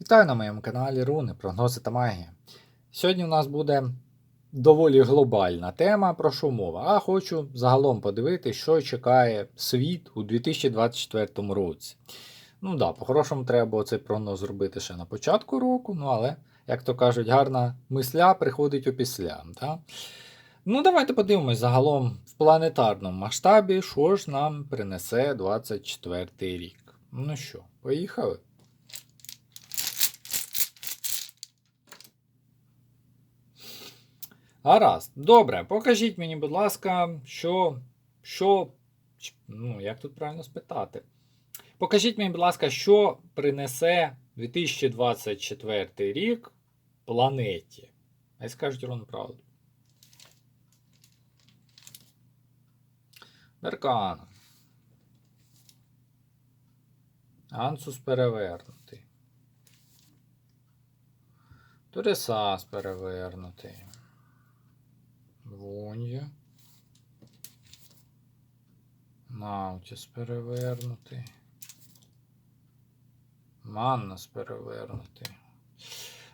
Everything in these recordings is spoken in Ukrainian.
Вітаю на моєму каналі Руни, прогнози та магія. Сьогодні у нас буде доволі глобальна тема про що мова, а хочу загалом подивитися, що чекає світ у 2024 році. Ну да, по-хорошому треба було цей прогноз зробити ще на початку року, ну але, як то кажуть, гарна мисля приходить опісля. Да? Ну, давайте подивимось загалом в планетарному масштабі, що ж нам принесе 24 рік. Ну що, поїхали? Гаразд. Добре, покажіть мені, будь ласка, що. що. Ну, як тут правильно спитати? Покажіть мені, будь ласка, що принесе 2024 рік планеті. А й скажуть ровно правду. Беркана. Ансус перевернутий. Туресас перевернутий. Вунья. Наутіс перевернутий. Маннас перевернутий.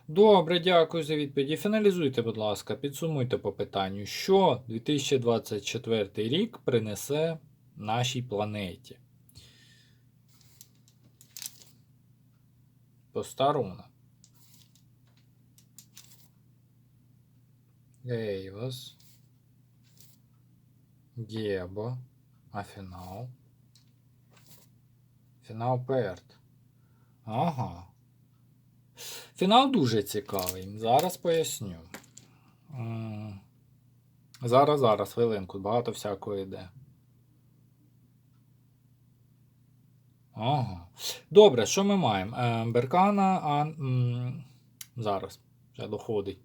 Добре, дякую за відповіді. Фіналізуйте, будь ласка, підсумуйте по питанню, що 2024 рік принесе нашій планеті. Постаруна. Ейвас. Гебо. А фінал? Фінал Перт. Ага. Фінал дуже цікавий. Зараз поясню. Зараз, зараз, хвилинку, багато всякого йде. Ага. Добре, що ми маємо? Е, Беркана, а. Зараз. Вже доходить.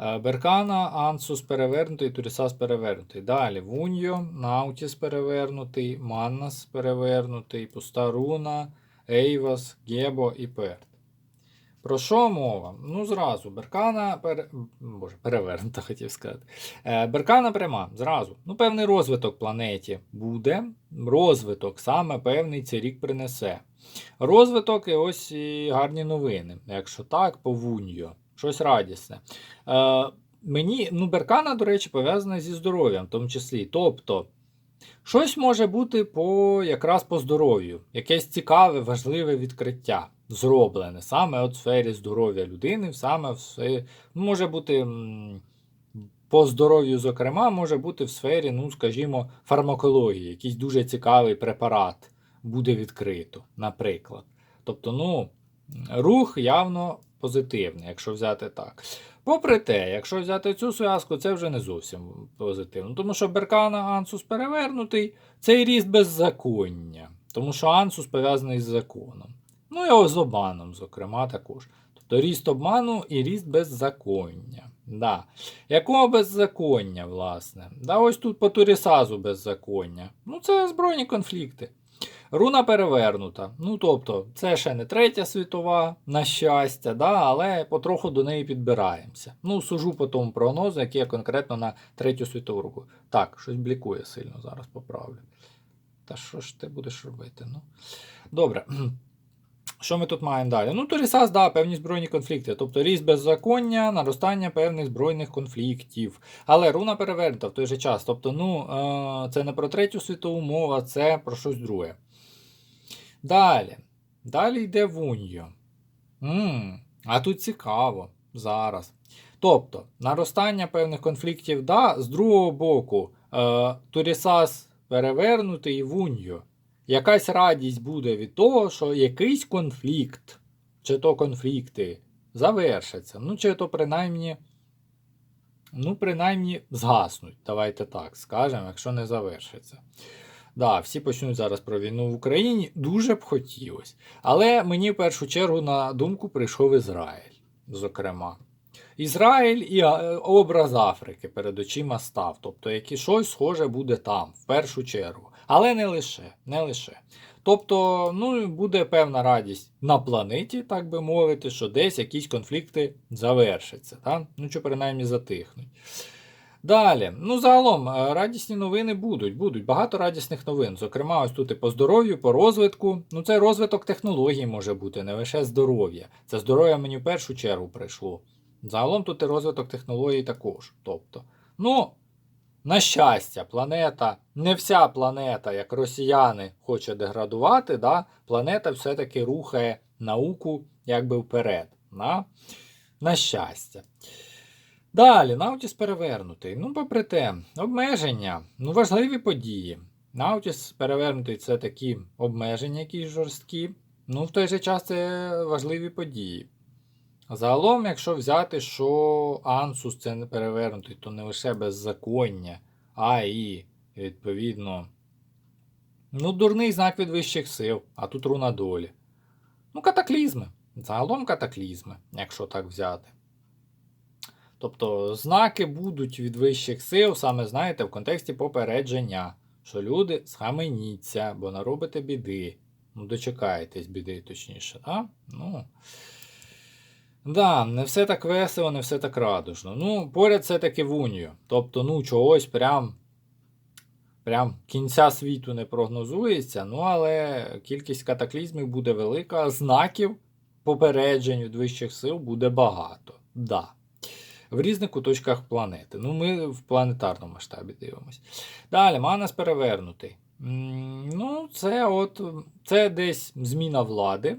Е, Беркана, Ансус перевернутий, Турісас перевернутий. Далі Вуньо, Наутіс перевернутий, Маннас перевернутий, Пуста Руна, Ейвас, Гебо і Перт. Про що мова? Ну, зразу. Беркана пере... Боже, перевернута, хотів сказати. Е, Беркана пряма, зразу. Ну, певний розвиток планеті буде. Розвиток саме певний цей рік принесе. Розвиток і ось і гарні новини. Якщо так, по Вуньо. Щось радісне. Е, мені, ну, Беркана, до речі, пов'язана зі здоров'ям, в тому числі. Тобто, щось може бути по, якраз по здоров'ю, якесь цікаве, важливе відкриття зроблене саме от в сфері здоров'я людини, саме в сфері, ну, може бути по здоров'ю, зокрема, може бути в сфері, ну, скажімо, фармакології, якийсь дуже цікавий препарат буде відкрито, наприклад. Тобто, ну, рух явно позитивний, якщо взяти так. Попри те, якщо взяти цю зв'язку, це вже не зовсім позитивно. Тому що Беркана Ансус перевернутий, це і ріст беззаконня. Тому що Ансус пов'язаний з законом. Ну і з обманом, зокрема, також. Тобто ріст обману і ріст беззаконня. Да. Якого беззаконня, власне? Да, ось тут по Турісазу беззаконня. Ну, це збройні конфлікти. Руна перевернута. Ну, тобто, це ще не третя світова, на щастя, да, але потроху до неї підбираємося. Ну, сужу по тому прогнозу, який я конкретно на третю світову руку. Так, щось блікує сильно, зараз поправлю. Та що ж ти будеш робити? Ну, Добре. Що ми тут маємо далі? Ну, Торісас, да, певні збройні конфлікти. Тобто ріст беззаконня, наростання певних збройних конфліктів. Але руна перевернута в той же час. Тобто, ну, е, це не про третю світову мову, це про щось друге. Далі. Далі йде Вуньо. м а тут цікаво зараз. Тобто, наростання певних конфліктів, да, з другого боку, е, Турісас перевернутий і Вуньо. Якась радість буде від того, що якийсь конфлікт, чи то конфлікти завершаться. Ну, чи то принаймні, ну, принаймні згаснуть. Давайте так скажемо, якщо не завершиться. Да, всі почнуть зараз про війну в Україні. Дуже б хотілося. Але мені в першу чергу на думку прийшов Ізраїль, зокрема. Ізраїль і образ Африки перед очима став. Тобто, які щось схоже буде там, в першу чергу. Але не лише. не лише. Тобто, ну, буде певна радість на планеті, так би мовити, що десь якісь конфлікти завершаться, так? ну чи принаймні затихнуть. Далі, ну загалом, е, радісні новини будуть. Будуть багато радісних новин. Зокрема, ось тут і по здоров'ю, по розвитку. Ну, це розвиток технологій може бути, не лише здоров'я. Це здоров'я мені в першу чергу прийшло. Загалом тут і розвиток технологій також. Тобто, ну, на щастя, планета, не вся планета, як росіяни, хоче деградувати, да? планета все-таки рухає науку якби вперед. Да? На щастя. Далі, Наутіс перевернутий. Ну, попри те, обмеження, ну, важливі події. Наутіс перевернутий це такі обмеження, які жорсткі. Ну, в той же час це важливі події. Загалом, якщо взяти, що Ансус це не перевернутий, то не лише беззаконня, а і, відповідно, ну, дурний знак від вищих сил, а тут руна долі. Ну, катаклізми. Загалом катаклізми, якщо так взяти. Тобто знаки будуть від вищих сил, саме знаєте, в контексті попередження, що люди схаменіться, бо наробите біди. Ну, дочекаєтесь біди, точніше, да? Ну. Да, не все так весело, не все так радужно. Ну, поряд все-таки в унію. Тобто, ну, чогось прям. Прям кінця світу не прогнозується, ну але кількість катаклізмів буде велика, знаків попереджень від вищих сил буде багато. Да. В різних куточках планети. Ну, ми в планетарному масштабі дивимося. Далі, Манас перевернутий. Ну, це от це десь зміна влади.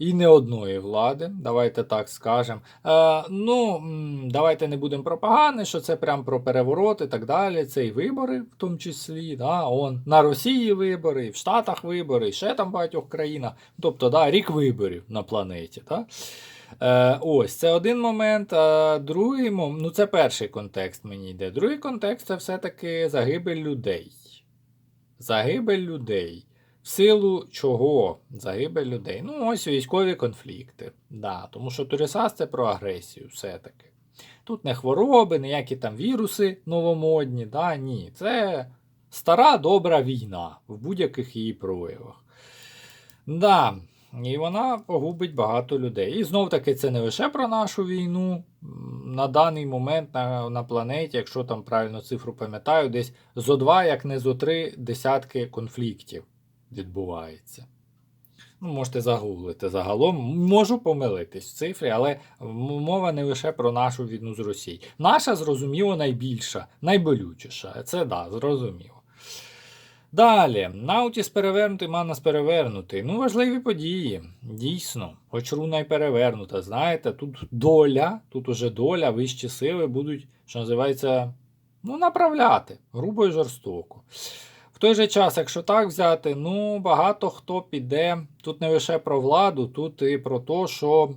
І не одної влади, давайте так скажемо. Е, ну, давайте не будемо пропаганди, що це прям про переворот і так далі. Це і вибори, в тому числі. Да, он, на Росії вибори, і в Штатах вибори, і ще там багатьох країнах. Тобто, да, рік виборів на планеті. Да? Е, ось, це один момент. А другий мом- ну це перший контекст мені йде. Другий контекст це все-таки загибель людей. Загибель людей. В силу чого загибель людей? Ну, ось військові конфлікти. Да, тому що Турісас це про агресію все-таки. Тут не хвороби, ніякі там віруси новомодні. Да, ні. Це стара добра війна в будь-яких її проявах. Да, і вона погубить багато людей. І знов таки це не лише про нашу війну. На даний момент на, на планеті, якщо там правильно цифру пам'ятаю, десь зо два, як не зо три десятки конфліктів відбувається. Ну, можете загуглити загалом. Можу помилитись в цифрі, але мова не лише про нашу війну з Росією. Наша, зрозуміло, найбільша, найболючіша. Це да, зрозуміло. Далі, Наутіс перевернутий, Манас перевернутий. Ну, важливі події. Дійсно, хоч руна й перевернута, знаєте, тут доля, тут уже доля, вищі сили будуть, що називається, ну, направляти, грубо і жорстоко. Той же час, якщо так взяти, ну, багато хто піде, тут не лише про владу, тут і про те, що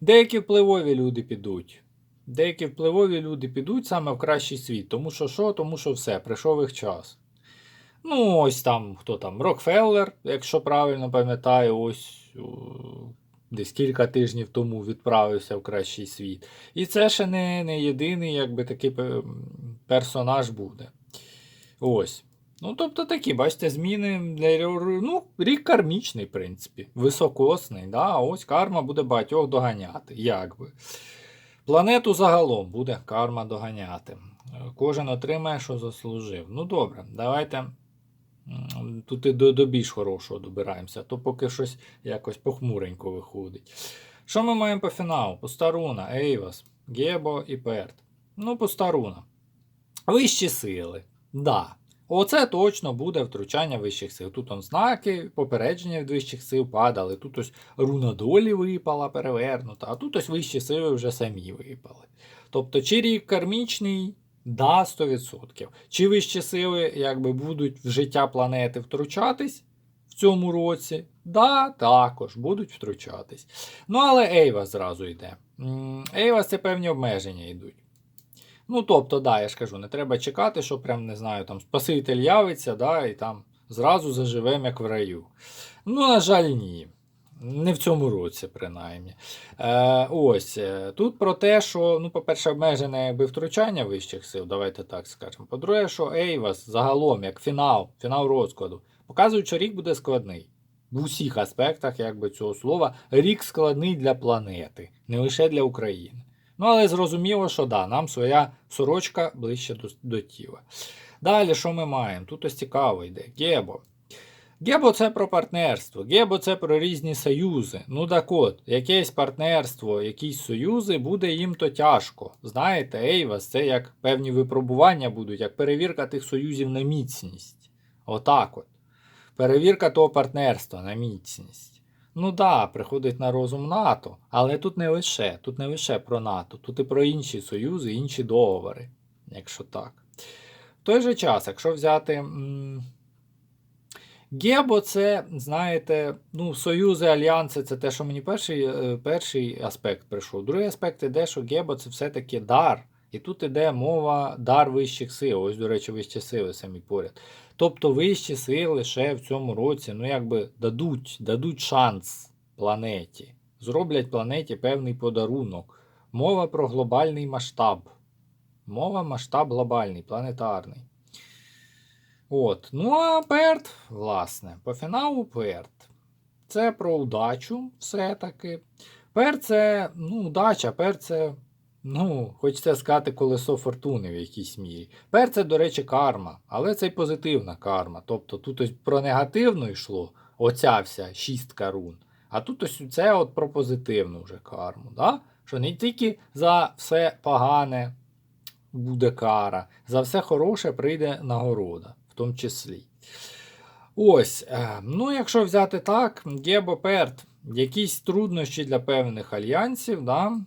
деякі впливові люди підуть. Деякі впливові люди підуть саме в кращий світ. Тому що що? Тому що все, прийшов їх час. Ну, ось там, хто там, Рокфеллер, якщо правильно пам'ятаю, ось десь кілька тижнів тому відправився в кращий світ. І це ще не, не єдиний, якби такий персонаж буде. Ось. Ну, тобто такі, бачите, зміни для ну, рік кармічний, в принципі, високосний. Да? Ось карма буде багатьох доганяти. Якби. Планету загалом буде карма доганяти. Кожен отримає, що заслужив. Ну добре, давайте тут і до, до більш хорошого добираємося, то поки щось якось похмуренько виходить. Що ми маємо по фіналу? Постаруна, Ейвас, Гебо і Перт. Ну, Постаруна. Вищі сили. Да. Оце точно буде втручання вищих сил. Тут он знаки, попередження від вищих сил падали. Тут ось руна долі випала, перевернута, а тут ось вищі сили вже самі випали. Тобто, чи рік кармічний, да, 100%. Чи вищі сили якби, будуть в життя планети втручатись в цьому році? Да, також будуть втручатись. Ну, але Ейва зразу йде. Ейва це певні обмеження йдуть. Ну, тобто, да, я ж кажу, не треба чекати, що прям, не знаю, там Спаситель явиться, да, і там зразу заживемо, як в раю. Ну, на жаль, ні. Не в цьому році, принаймні. Е, ось. е, Тут про те, що, ну, по-перше, обмежене якби, втручання вищих сил, давайте так скажемо. По-друге, що Ейвас загалом, як фінал, фінал розкладу, показують, що рік буде складний. В усіх аспектах якби, цього слова. Рік складний для планети, не лише для України. Ну, але зрозуміло, що да, нам своя сорочка ближче до, до тіла. Далі, що ми маємо? Тут ось цікаво йде. Гебо. Гебо це про партнерство, гебо це про різні союзи. Ну так от, якесь партнерство, якісь союзи, буде їм то тяжко. Знаєте, Ейвас, це як певні випробування будуть, як перевірка тих союзів на міцність. Отак от. Перевірка того партнерства на міцність. Ну да, приходить на розум НАТО, але тут не лише, тут не лише про НАТО, тут і про інші союзи, інші договори, якщо так. В той же час, якщо взяти. Гебо це, знаєте, ну, союзи, альянси це те, що мені перший, е, перший аспект прийшов. Другий аспект іде, що Гебо це все-таки дар. І тут іде мова дар вищих сил. Ось, до речі, вищі сили самі поряд. Тобто вищі сили ще в цьому році, ну якби дадуть, дадуть шанс планеті. Зроблять планеті певний подарунок. Мова про глобальний масштаб. Мова масштаб глобальний, планетарний. От. Ну а перт, власне, по фіналу перт. Це про удачу все-таки. Пер це, ну, удача, пер це, ну, хочеться сказати, колесо фортуни в якійсь мірі. Пер це, до речі, карма, але це й позитивна карма. Тобто тут ось про негативну йшло, оця вся шістка рун. А тут ось це от про позитивну вже карму. Да? Що не тільки за все погане буде кара, за все хороше прийде нагорода, в тому числі. Ось, е, ну якщо взяти так, Гебо Перт, якісь труднощі для певних альянсів, да?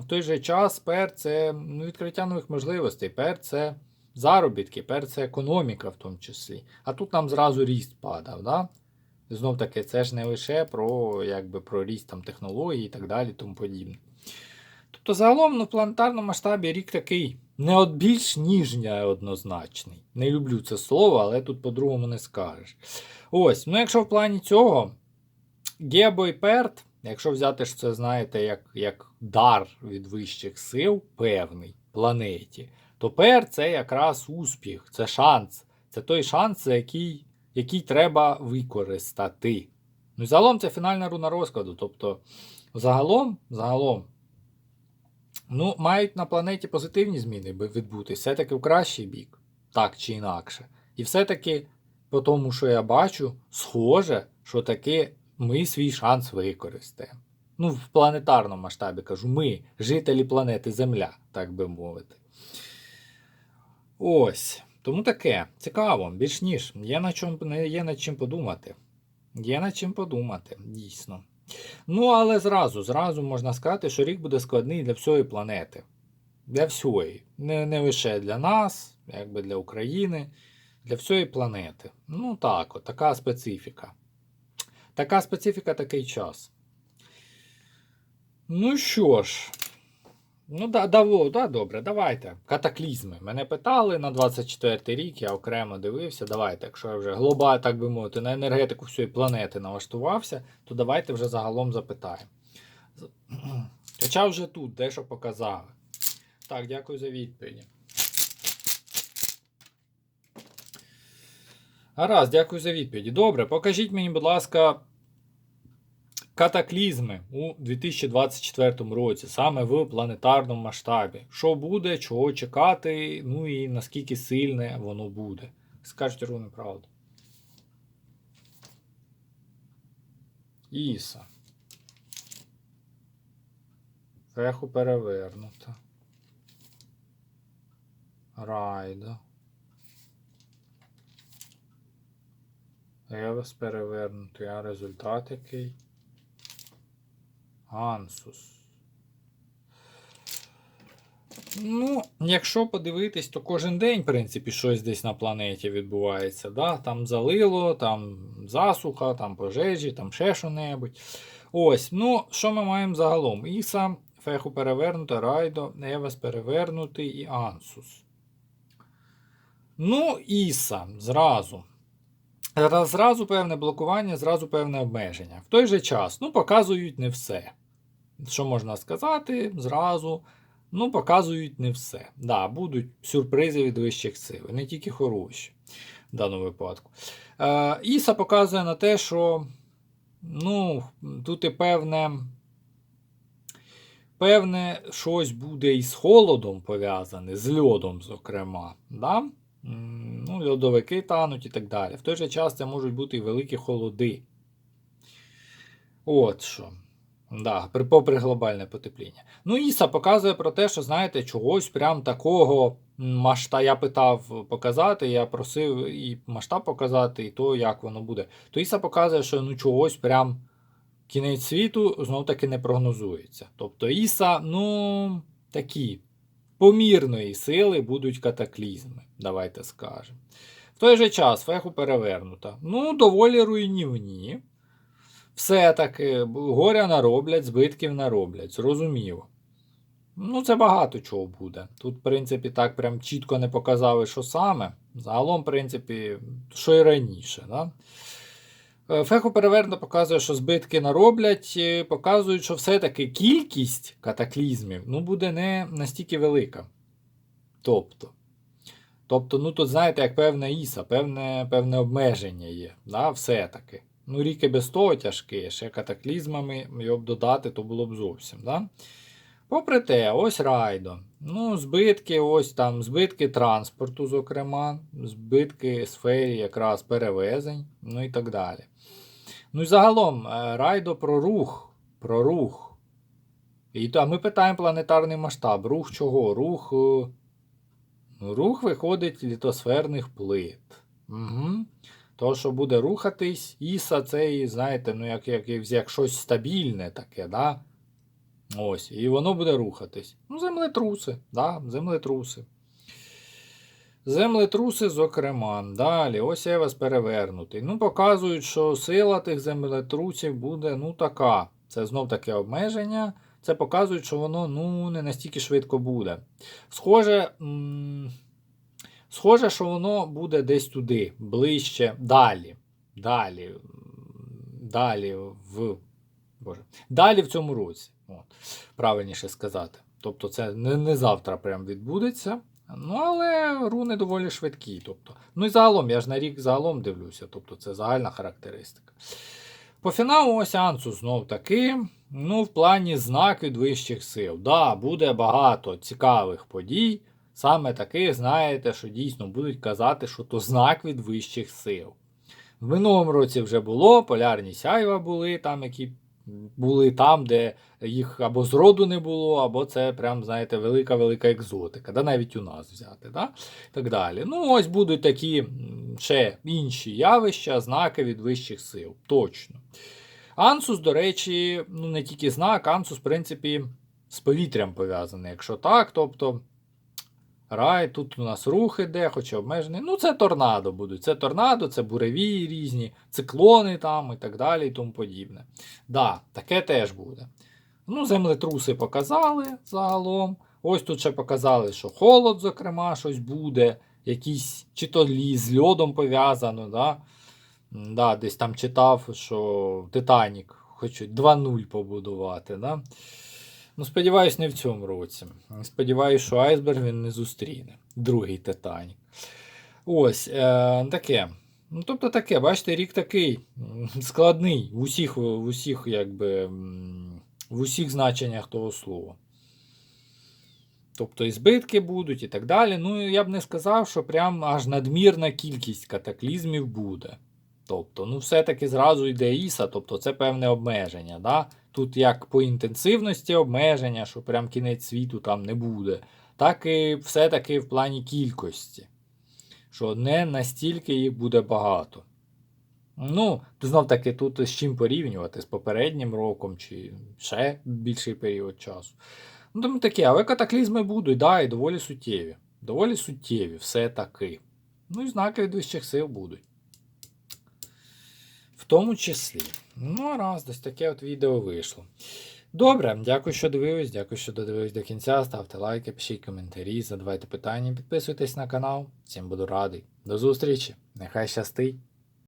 В той же час Пер це ну, відкриття нових можливостей, Пер це заробітки, Пер це економіка в тому числі. А тут нам зразу ріст падав. Да? Знов таки, це ж не лише про, якби, про ріст там, технологій і так далі, тому подібне. Тобто, загалом ну, в планетарному масштабі рік такий не от більш ніж неоднозначний. Не люблю це слово, але тут по-другому не скажеш. Ось, ну якщо в плані цього, Гебо і Перт, якщо взяти що це, знаєте, як, як дар від вищих сил певний планеті, то Перт це якраз успіх, це шанс. Це той шанс, який, який треба використати. Ну загалом це фінальна руна розкладу. Тобто, загалом, загалом, ну, мають на планеті позитивні зміни відбутися, все-таки в кращий бік, так чи інакше. І все-таки, по тому, що я бачу, схоже, що таки ми свій шанс використаємо. Ну, в планетарному масштабі кажу, ми, жителі планети Земля, так би мовити. Ось. Тому таке. Цікаво, більш ніж. Є над чим, є над чим подумати. Є над чим подумати, дійсно. Ну, але зразу, зразу можна сказати, що рік буде складний для всієї планети. Для всієї. Не, не лише для нас, якби для України, для всієї планети. Ну так, от, така специфіка. Така специфіка, такий час. Ну що ж. Ну, да, да, да, добре, давайте. Катаклізми. Мене питали на 24 рік, я окремо дивився. Давайте, якщо я вже глобально, так би мовити, на енергетику всієї планети налаштувався, то давайте вже загалом запитаємо. Хоча вже тут дещо показали. Так, дякую за відповіді. Гаразд, дякую за відповіді. Добре, покажіть мені, будь ласка, катаклізми у 2024 році, саме в планетарному масштабі. Що буде, чого чекати, ну і наскільки сильне воно буде. Скажіть руни правду. Іса. Феху перевернута. Райда. Евес перевернутий, а результат який? Ансус. Ну, якщо подивитись, то кожен день, в принципі, щось десь на планеті відбувається. Да? Там залило, там засуха, там пожежі, там ще що-небудь. Ось, ну, що ми маємо загалом? Іса, Феху перевернута, Райдо, Евес перевернутий і Ансус. Ну, Іса, зразу. Раз- Зразу певне блокування, зразу певне обмеження. В той же час, ну, показують не все. Що можна сказати, зразу. Ну, показують не все. Да, будуть сюрпризи від вищих сил, не тільки хороші в даному випадку. Е, Іса показує на те, що ну, тут і певне, певне, щось буде із холодом пов'язане, з льодом, зокрема. Да? Ну, льодовики тануть і так далі. В той же час це можуть бути і великі холоди. От що. Да, при, попри глобальне потепління. Ну, Іса показує про те, що, знаєте, чогось прям такого масштабу. Я питав показати, я просив і масштаб показати, і то, як воно буде. То Іса показує, що ну, чогось прям кінець світу знов таки не прогнозується. Тобто Іса, ну, такі помірної сили будуть катаклізми, давайте скажемо. В той же час феху перевернута. Ну, доволі руйнівні. Все-таки горя нароблять, збитків нароблять, зрозуміло. Ну, це багато чого буде. Тут, в принципі, так прям чітко не показали, що саме. Загалом, в принципі, що і раніше. Да? Е, Феху перевернуто показує, що збитки нароблять, е, показують, що все-таки кількість катаклізмів ну, буде не настільки велика. Тобто, тобто, ну тут, знаєте, як певна іса, певне, певне обмеження є. Да? Все-таки. Ну, рік і без того тяжкий, ще катаклізмами його б додати, то було б зовсім. Да? Попри те, ось райдо. Ну, збитки, ось там, збитки транспорту, зокрема, збитки сфері якраз перевезень, ну і так далі. Ну і загалом, е, райдо про рух. Про рух. І то, а ми питаємо планетарний масштаб. Рух чого? Рух. е, Ну, рух виходить літосферних плит. Угу. То, що буде рухатись, Іса це, знаєте, ну, як, як, як, як щось стабільне таке, да? Ось, і воно буде рухатись. Ну, землетруси, да, землетруси. Землетруси, зокрема. Далі, ось я вас перевернутий. Ну, показують, що сила тих землетрусів буде ну, така. Це знов таке обмеження. Це показує, що воно ну, не настільки швидко буде. Схоже, м- схоже, що воно буде десь туди, ближче, далі. Далі. Далі в. Боже. Далі в цьому році. От, правильніше сказати. Тобто, це не, не завтра прям відбудеться. Ну, але руни доволі швидкі. Тобто. Ну і загалом, я ж на рік загалом дивлюся, тобто це загальна характеристика. По фіналу ось Ансу знов таки. Ну, в плані знак від вищих сил. Да, буде багато цікавих подій. Саме таких, знаєте, що дійсно будуть казати, що то знак від вищих сил. В минулому році вже було, полярні сяйва були там, які були там, де їх або зроду не було, або це прям, знаєте, велика-велика екзотика, да, навіть у нас взяти. Да? Так далі. Ну, ось будуть такі ще інші явища, знаки від вищих сил. Точно. Ансус, до речі, ну не тільки знак, Ансус, в принципі, з повітрям пов'язаний. Якщо так, тобто. Рай, тут у нас рух іде, хоча обмежений. Ну, це торнадо будуть. Це торнадо, це буревії різні, циклони там і так далі і тому подібне. Да, таке теж буде. Ну, землетруси показали загалом. Ось тут ще показали, що холод, зокрема, щось буде, якийсь чи то з льодом пов'язано. Да? Да, десь там читав, що Титанік хочуть 2-0 побудувати. Да? Ну, сподіваюсь, не в цьому році. Сподіваюсь, що айсберг він не зустріне. Другий Титанік. Ось е, таке. Ну, тобто таке, бачите, рік такий складний в усіх, в усіх, якби, в усіх значеннях того слова. Тобто і збитки будуть і так далі. Ну, я б не сказав, що прям аж надмірна кількість катаклізмів буде. Тобто, ну, все-таки зразу йде Іса, тобто це певне обмеження. Да? Тут як по інтенсивності обмеження, що прям кінець світу там не буде, так і все-таки в плані кількості. Що не настільки їх буде багато. Ну, знов таки, тут з чим порівнювати з попереднім роком чи ще більший період часу. Ну, тому таке, але катаклізми будуть, да, і доволі суттєві. Доволі суттєві, все таки. Ну і знаки від вищих сил будуть. В тому числі. Ну, раз, десь таке от відео вийшло. Добре, дякую, що дивились, дякую, що додивились до кінця. Ставте лайки, пишіть коментарі, задавайте питання, підписуйтесь на канал. Всім буду радий. До зустрічі! Нехай щастить!